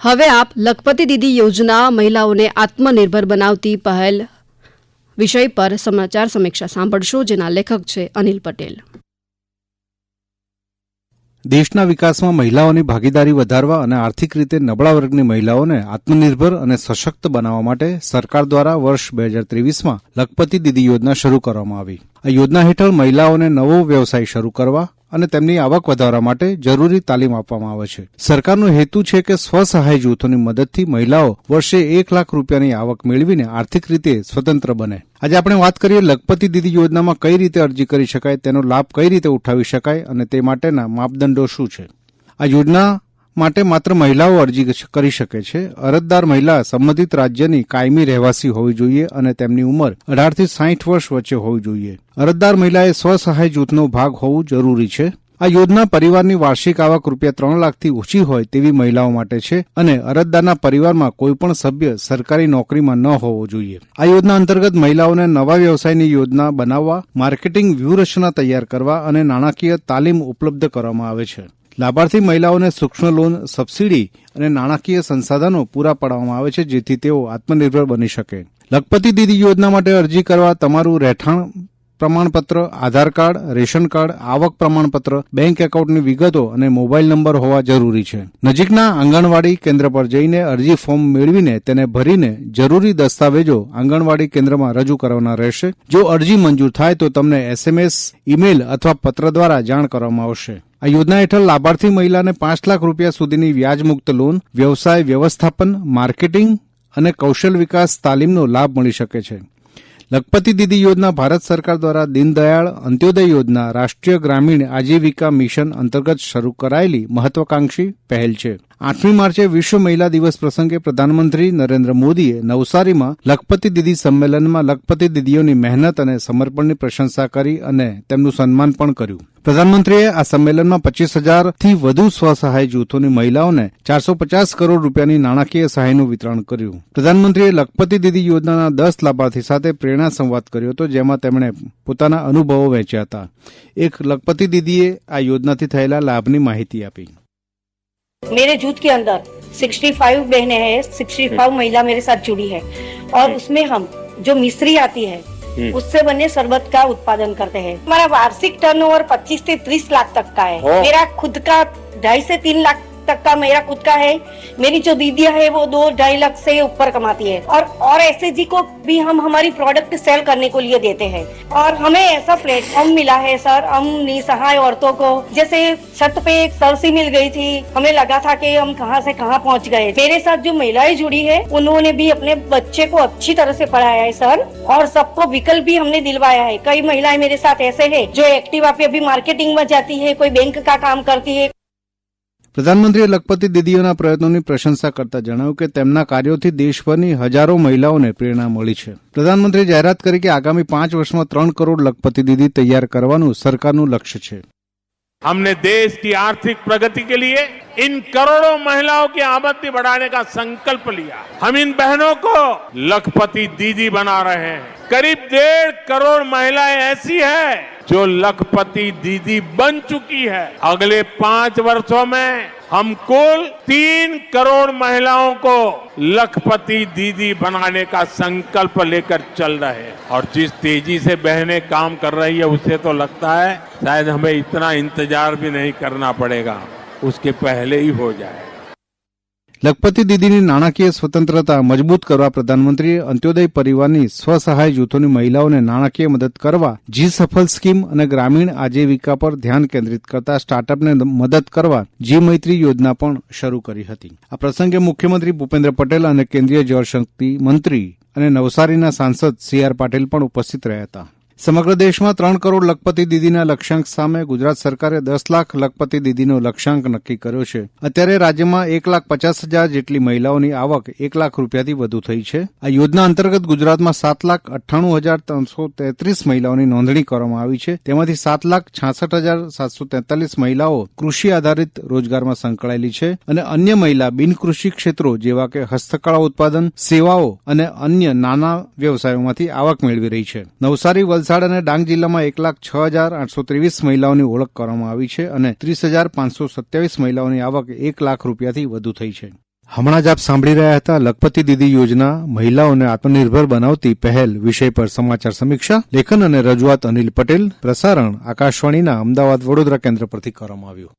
હવે આપ લખપતિ દીદી યોજના મહિલાઓને આત્મનિર્ભર બનાવતી પહેલ વિષય પર સમાચાર સમીક્ષા સાંભળશો, જેના લેખક છે અનિલ પટેલ. દેશના વિકાસમાં મહિલાઓની ભાગીદારી વધારવા અને આર્થિક રીતે નબળા વર્ગની મહિલાઓને આત્મનિર્ભર અને સશક્ત બનાવવા માટે સરકાર દ્વારા વર્ષ બે હજાર ત્રેવીસમાં લખપતિ દીદી યોજના શરૂ કરવામાં આવી. આ યોજના હેઠળ મહિલાઓને નવો વ્યવસાય શરૂ કરવા અને તેમની આવક વધારવા માટે જરૂરી તાલીમ આપવામાં આવે છે. સરકારનો હેતુ છે કે સ્વસહાય જૂથોની મદદથી મહિલાઓ વર્ષે એક લાખ રૂપિયાની આવક મેળવીને આર્થિક રીતે સ્વતંત્ર બને. આજે આપણે વાત કરીએ લખપતિ દીદી યોજનામાં કઈ રીતે અરજી કરી શકાય, તેનો લાભ કઈ રીતે ઉઠાવી શકાય અને તે માટેના માપદંડો શું છે. આ યોજના માટે માત્ર મહિલાઓ અરજી કરી શકે છે. અરજદાર મહિલા સંબંધિત રાજ્યની કાયમી રહેવાસી હોવી જોઈએ અને તેમની ઉંમર અઢારથી સાહીઠ વર્ષ વચ્ચે હોવી જોઈએ. અરજદાર મહિલાએ સ્વસહાય જૂથનો ભાગ હોવું જરૂરી છે. આ યોજના પરિવારની વાર્ષિક આવક રૂપિયા ત્રણ લાખથી ઓછી હોય તેવી મહિલાઓ માટે છે અને અરજદારના પરિવારમાં કોઈપણ સભ્ય સરકારી નોકરીમાં ન હોવો જોઈએ. આ યોજના અંતર્ગત મહિલાઓને નવા વ્યવસાયની યોજના બનાવવા, માર્કેટિંગ વ્યૂહરચના તૈયાર કરવા અને નાણાકીય તાલીમ ઉપલબ્ધ કરવામાં આવે છે. લાભાર્થી મહિલાઓને સૂક્ષ્મ લોન, સબસિડી અને નાણાકીય સંસાધનો પૂરા પાડવામાં આવે છે, જેથી તેઓ આત્મનિર્ભર બની શકે. લખપતિ દીદી યોજના માટે અરજી કરવા તમારું રહેઠાણ પ્રમાણપત્ર, આધાર કાર્ડ, રેશન કાર્ડ, આવક પ્રમાણપત્ર, બેંક એકાઉન્ટની વિગતો અને મોબાઈલ નંબર હોવા જરૂરી છે. નજીકના આંગણવાડી કેન્દ્ર પર જઈને અરજી ફોર્મ મેળવીને તેને ભરીને જરૂરી દસ્તાવેજો આંગણવાડી કેન્દ્રમાં રજૂ કરવાના રહેશે. જો અરજી મંજૂર થાય તો તમને એસએમએસ, ઈમેલ અથવા પત્ર દ્વારા જાણ કરવામાં આવશે. આ યોજના હેઠળ લાભાર્થી મહિલાને પાંચ લાખ રૂપિયા સુધીની વ્યાજમુક્ત લોન, વ્યવસાય વ્યવસ્થાપન, માર્કેટિંગ અને કૌશલ વિકાસ તાલીમનો લાભ મળી શકે છે. લખપતિ દીદી યોજના ભારત સરકાર દ્વારા દીનદયાળ અંત્યોદય યોજના રાષ્ટ્રીય ગ્રામીણ આજીવિકા મિશન અંતર્ગત શરૂ કરાયેલી મહત્વાકાંક્ષી પહેલ છે. આઠમી માર્ચે વિશ્વ મહિલા દિવસ પ્રસંગે પ્રધાનમંત્રી નરેન્દ્ર મોદીએ નવસારીમાં લખપતિ દીદી સંમેલનમાં લખપતિ દીદીઓની મહેનત અને સમર્પણની પ્રશંસા કરી અને તેમનું સન્માન પણ કર્યું. પ્રધાનમંત્રીએ આ સંમેલનમાં પચીસ હજારથી વધુ સ્વસહાય જૂથોની મહિલાઓને ચારસો પચાસ કરોડ રૂપિયાની નાણાકીય સહાયનું વિતરણ કર્યું પ્રધાનમંત્રીએ લખપતિ દીદી યોજનાના દસ લાભાર્થી સાથે પ્રેરણા સંવાદ કર્યો હતો જેમાં તેમણે પોતાના અનુભવો વહેંચ્યા હતા એક લખપતિ દીદીએ આ યોજનાથી થયેલા લાભની માહિતી આપી मेरे जूथ के अंदर 65 बहनें हैं 65 महिला मेरे साथ जुड़ी है और उसमें हम जो मिश्री आती है उससे बने शरबत का उत्पादन करते हैं हमारा वार्षिक टर्नओवर 25 से 30 लाख तक का है ओह। मेरा खुद का ढाई से तीन लाख तक का मेरा खुद का है। मेरी जो दीदियाँ है, वो दो ढाई लाख से ऊपर कमाती है। और और जी को भी हम हमारी प्रोडक्ट सेल करने को लिए देते हैं। और हमें ऐसा प्लेटफॉर्म मिला है सर, हम निसहाय औरतों को। जैसे छत पे एक सरसी मिल गई थी, हमें लगा था कि हम कहाँ से कहाँ पहुँच गए। मेरे साथ जो महिलाएँ जुड़ी है, उन्होंने भी अपने बच्चे को अच्छी तरह से पढ़ाया है सर। और सबको विकल्प भी हमने दिलवाया है। कई महिलाएँ मेरे साथ ऐसे है, जो एक्टिवा पे अभी मार्केटिंग में जाती है, कोई बैंक का काम करती है। પ્રધાનમંત્રીએ લખપતિ દીદીઓના પ્રયત્નોની પ્રશંસા કરતા જણાવ્યું કે તેમના કાર્યોથી દેશભરની હજારો મહિલાઓને પ્રેરણા મળી છે પ્રધાનમંત્રીએ જાહેરાત કરી કે આગામી પાંચ વર્ષમાં ત્રણ કરોડ લખપતિ દીદી તૈયાર કરવાનું સરકારનું લક્ષ્ય છે हमने देश की आर्थिक प्रगति के लिए इन करोड़ों महिलाओं की आमदनी बढ़ाने का संकल्प लिया हम इन बहनों को लखपति दीदी बना रहे हैं करीब डेढ़ करोड़ महिलाएँ ऐसी हैं जो लखपति दीदी बन चुकी है। अगले पाँच वर्षों में हम कुल तीन करोड़ महिलाओं को लखपति दीदी बनाने का संकल्प लेकर चल रहे हैं। और जिस तेज़ी से बहने काम कर रही है उससे तो लगता है शायद हमें इतना इंतज़ार भी नहीं करना पड़ेगा। उसके पहले ही हो जाए। લખપતિ દીદીની નાણાકીય સ્વતંત્રતા મજબૂત કરવા પ્રધાનમંત્રીએ અંત્યોદય પરિવારની સ્વસહાય જૂથોની મહિલાઓને નાણાકીય મદદ કરવા, જી સફળ સ્કીમ અને ગ્રામીણ આજીવિકા પર ધ્યાન કેન્દ્રિત કરતા સ્ટાર્ટઅપને મદદ કરવા જી મૈત્રી યોજના પણ શરૂ કરી હતી. આ પ્રસંગે મુખ્યમંત્રી ભૂપેન્દ્ર પટેલ અને કેન્દ્રીય જળશક્તિ મંત્રી અને નવસારીના સાંસદ સી આર પાટીલ પણ ઉપસ્થિત રહ્યા હતા. સમગ્ર દેશમાં ત્રણ કરોડ લખપતિ દીદીના લક્ષ્યાંક સામે ગુજરાત સરકારે દસ લાખ લખપતિ દીદીનો લક્ષ્યાંક નક્કી કર્યો છે. અત્યારે રાજ્યમાં એક લાખ પચાસ હજાર જેટલી મહિલાઓની આવક એક લાખ રૂપિયાથી વધુ થઈ છે. આ યોજના અંતર્ગત ગુજરાતમાં સાત લાખ અઠ્ઠાણું હજાર ત્રણસો તેત્રીસ મહિલાઓની નોંધણી કરવામાં આવી છે. તેમાંથી સાત લાખ છાસઠ હજાર સાતસો તેતાલીસ મહિલાઓ કૃષિ આધારિત રોજગારમાં સંકળાયેલી છે અને અન્ય મહિલા બિનકૃષિ ક્ષેત્રો જેવા કે હસ્તકળા ઉત્પાદન, સેવાઓ અને અન્ય નાના વ્યવસાયોમાંથી આવક મેળવી રહી છે. નવસારી વલસાડ અને ડાંગ જિલ્લામાં એક લાખ છ હજાર આઠસો ત્રેવીસ મહિલાઓની ઓળખ કરવામાં આવી છે અને ત્રીસ હજાર પાંચસો સત્યાવીસ મહિલાઓની આવક એક લાખ રૂપિયાથી વધુ થઈ છે. હમણાં જ આપ સાંભળી રહ્યા હતા લખપતિ દીદી યોજના મહિલાઓને આત્મનિર્ભર બનાવતી પહેલ વિષય પર સમાચાર સમીક્ષા, લેખન અને રજૂઆત અનિલ પટેલ, પ્રસારણ આકાશવાણીના અમદાવાદ વડોદરા કેન્દ્ર પરથી કરવામાં આવ્યું.